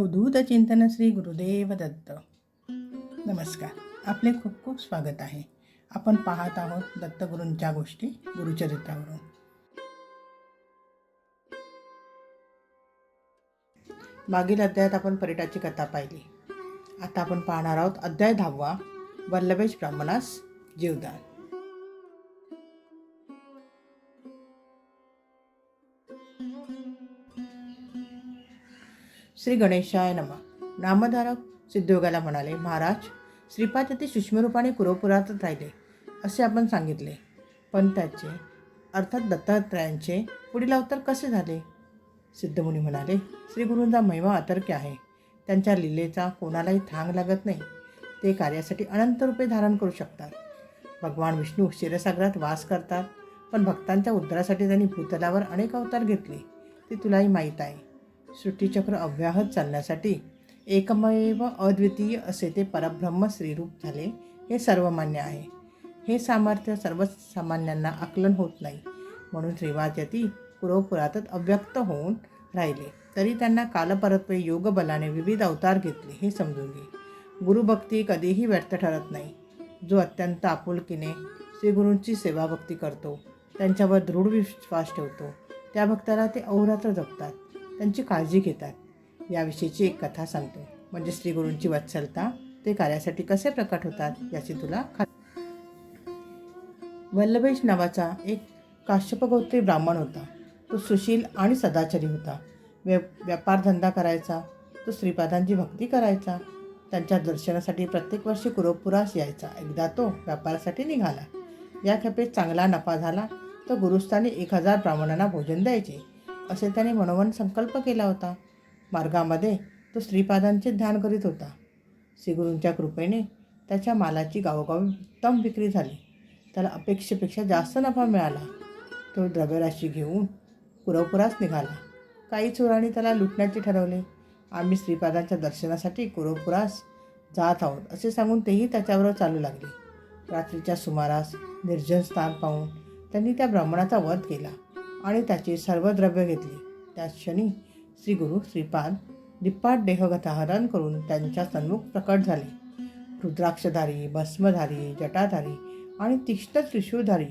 अवधूत चिंतन श्री गुरुदेव दत्त नमस्कार. आपले खूप खूप स्वागत आहे. आपण पाहत आहोत दत्तगुरूंच्या गोष्टी गुरुचरित्रावरून. मागील अध्यायात आपण पर्यटाची कथा पाहिली. आता आपण पाहणार आहोत अध्याय दहावा वल्लभेश ब्राह्मणास जीवदान. श्री गणेशाय नमा. नामधारक सिद्धयोगाला म्हणाले महाराज श्रीपाद ते सूक्ष्मरूपाने कुरोपुरातच राहिले असे आपण सांगितले. पण त्याचे अर्थात दत्तात्रयांचे पुढील अवतार कसे झाले? सिद्धमुनी म्हणाले श्रीगुरूंचा महिमा अतर्क्य आहे. त्यांच्या लिलेचा कोणालाही थांग लागत नाही. ते कार्यासाठी अनंत रूपे धारण करू शकतात. भगवान विष्णू क्षीरसागरात वास करतात पण भक्तांच्या उद्धारासाठी त्यांनी भूतलावर अनेक अवतार घेतले. ते तुलाही माहीत आहे. सृष्टीचक्र अव्याहत चालण्यासाठी एकमेव अद्वितीय असे ते परब्रह्म श्रीरूप झाले हे सर्वमान्य आहे. हे सामर्थ्य सर्वसामान्यांना आकलन होत नाही. म्हणून श्रीवाद्यती पुरोपुरातच अव्यक्त होऊन राहिले. तरी त्यांना कालपरत्वे योगबलाने विविध अवतार घेतले हे समजून घे. गुरुभक्ती कधीही व्यर्थ ठरत नाही. जो अत्यंत आपुलकीने श्रीगुरूंची सेवाभक्ती करतो त्यांच्यावर दृढ विश्वास ठेवतो त्या भक्ताला ते अहोरात्र जपतात. त्यांची काळजी घेतात. याविषयीची एक कथा सांगतो. म्हणजे श्रीगुरूंची वत्सलता ते कार्यासाठी कसे प्रकट होतात याची तुला खा वल्लभेश नावाचा एक काश्यपगोत्री ब्राह्मण होता. तो सुशील आणि सदाचारी होता. व्य व्यापारधंदा करायचा तो श्रीपादांची भक्ती करायचा त्यांच्या दर्शनासाठी प्रत्येक वर्षी कुरोपुरास यायचा. एकदा तो व्यापारासाठी निघाला. या खेपेत चांगला नफा झाला तर गुरुस्थानी एक हजार ब्राह्मणांना भोजन द्यायचे. असे त्याने मनोमन संकल्प केला होता. मार्गामध्ये तो श्रीपादांचे ध्यान करीत होता. श्रीगुरूंच्या कृपेने त्याच्या मालाची गावोगावी उत्तम विक्री झाली. त्याला अपेक्षेपेक्षा जास्त नफा मिळाला. तो द्रव्यराशी घेऊन कुरवपुरास निघाला. काही चोरांनी त्याला लुटण्याचे ठरवले. आम्ही श्रीपादांच्या दर्शनासाठी कुरवपुरास जात आहोत असे सांगून तेही त्याच्याबरोबर चालू लागले. रात्रीच्या सुमारास निर्जन स्थान पाहून त्यांनी त्या ब्राह्मणाचा वध केला. आणि त्याचे सर्व द्रव्य घेतले. त्याच क्षणी श्री गुरु श्रीपाद दिप्पाट देहगताहरण करून त्यांच्या सन्मुख प्रकट झाले. रुद्राक्षधारी भस्मधारी जटाधारी आणि तीक्ष्ण त्रिशूळधारी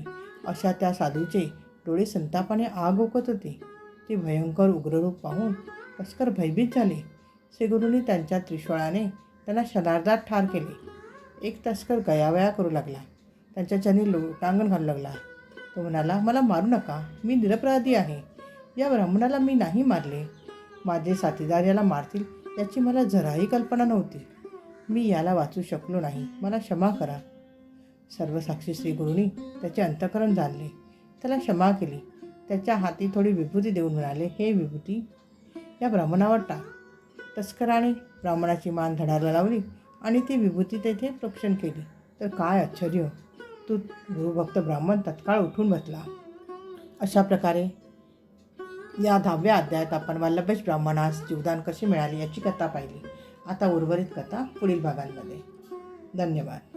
अशा त्या साधूचे डोळे संतापाने आग ओकत होते. ते भयंकर उग्ररूप पाहून तस्कर भयभीत झाले. श्रीगुरूंनी त्यांच्या त्रिशूळाने त्यांना शनार्दात ठार केले. एक तस्कर गयावया करू लागला. त्यांच्या चनी लोटांगण घालू लागला. तो म्हणाला मला मारू नका. मी निरपराधी आहे. या ब्राह्मणाला मी नाही मारले. माझे साथीदार याला मारतील याची मला जराही कल्पना नव्हती. मी याला वाचू शकलो नाही. मला क्षमा करा. सर्व साक्षी श्रीगुरूंनी त्याचे अंतकरण जाणले. त्याला क्षमा केली. त्याच्या हाती थोडी विभूती देऊन म्हणाले हे विभूती या ब्राह्मणावर टाक. तस्कराने ब्राह्मणाची मान धडाला लावली आणि ती विभूती तेथे प्रोक्षण केली. तर काय आश्चर्य! तू गुरुभक्त ब्राह्मण तत्काळ उठून बसला. अशा प्रकारे या दहाव्या अध्यायात आपण वल्लभेश ब्राह्मणास जीवदान कशी मिळाली याची कथा पाहिली. आता उर्वरित कथा पुढील भागांमध्ये. धन्यवाद.